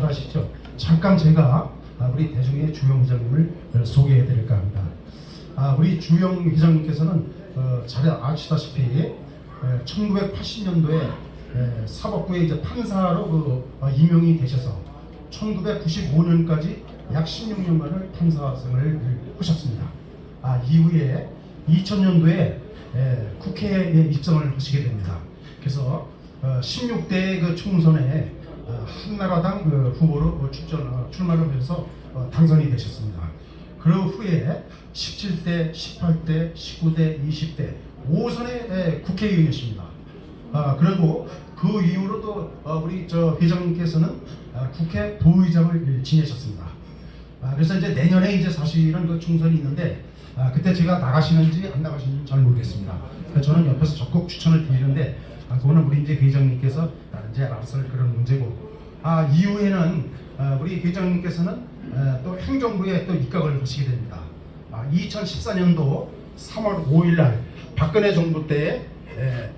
잘 아시죠? 잠깐 제가 아, 우리 대중의 주영 회장님을 소개해 드릴까 합니다. 아, 우리 주영 회장님께서는 어, 잘 아시다시피 1980년도에 사법부의 이제 판사로 그, 어, 임명이 되셔서 1995년까지 약 16년간을 판사생을 하셨습니다. 아, 이후에 2000년도에 국회에 입성을 하시게 됩니다. 그래서 어, 16대 그 총선에 어, 한나라당 그 후보로 어, 출전 어, 출마를 해서 어, 당선이 되셨습니다. 그 후에 17대, 18대, 19대, 20대 5선의 국회의원이십니다. 아, 그리고 그 이후로 또 어, 우리 저 회장님께서는 아, 국회 부의장을 지내셨습니다. 아, 그래서 이제 내년에 이제 사실은 그 총선이 있는데 아, 그때 제가 나가시는지 안 나가시는지 잘 모르겠습니다. 저는 옆에서 적극 추천을 드리는데 아, 그거는 우리 이제 회장님께서 이제 할 그런 문제고 아, 이후에는 아, 우리 회장님께서는 아, 또 행정부에 또 입각을 하시게 됩니다. 아, 2014년도 3월 5일 날 박근혜 정부 때 에,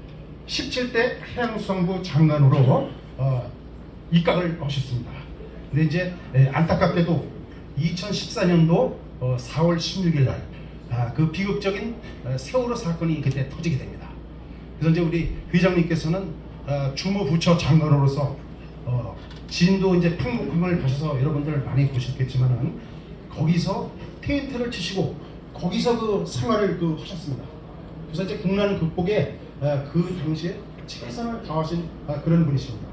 17대 해양수산부 장관으로 어, 입각을 하셨습니다. 근데 이제 에, 안타깝게도 2014년도 어, 4월 16일 날, 아, 그 비극적인 어, 세월호 사건이 그때 터지게 됩니다. 그래서 이제 우리 회장님께서는 어, 주무 부처 장관으로서 어, 진도 이제 풍목항을 가셔서 여러분들 많이 보셨겠지만은 거기서 텐트를 치시고 거기서 그 생활을 그 하셨습니다. 그래서 이제 국난 극복에 어, 그 당시에 최선을 다하신 아, 그런 분이십니다.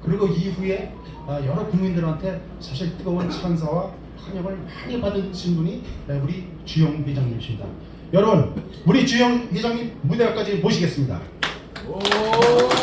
그리고 이후에 아, 여러 국민들한테 사실 뜨거운 찬사와 환영을 많이 받으신 분이 에, 우리 주영 회장님이십니다. 여러분, 우리 주영 회장님 무대까지 모시겠습니다. 오!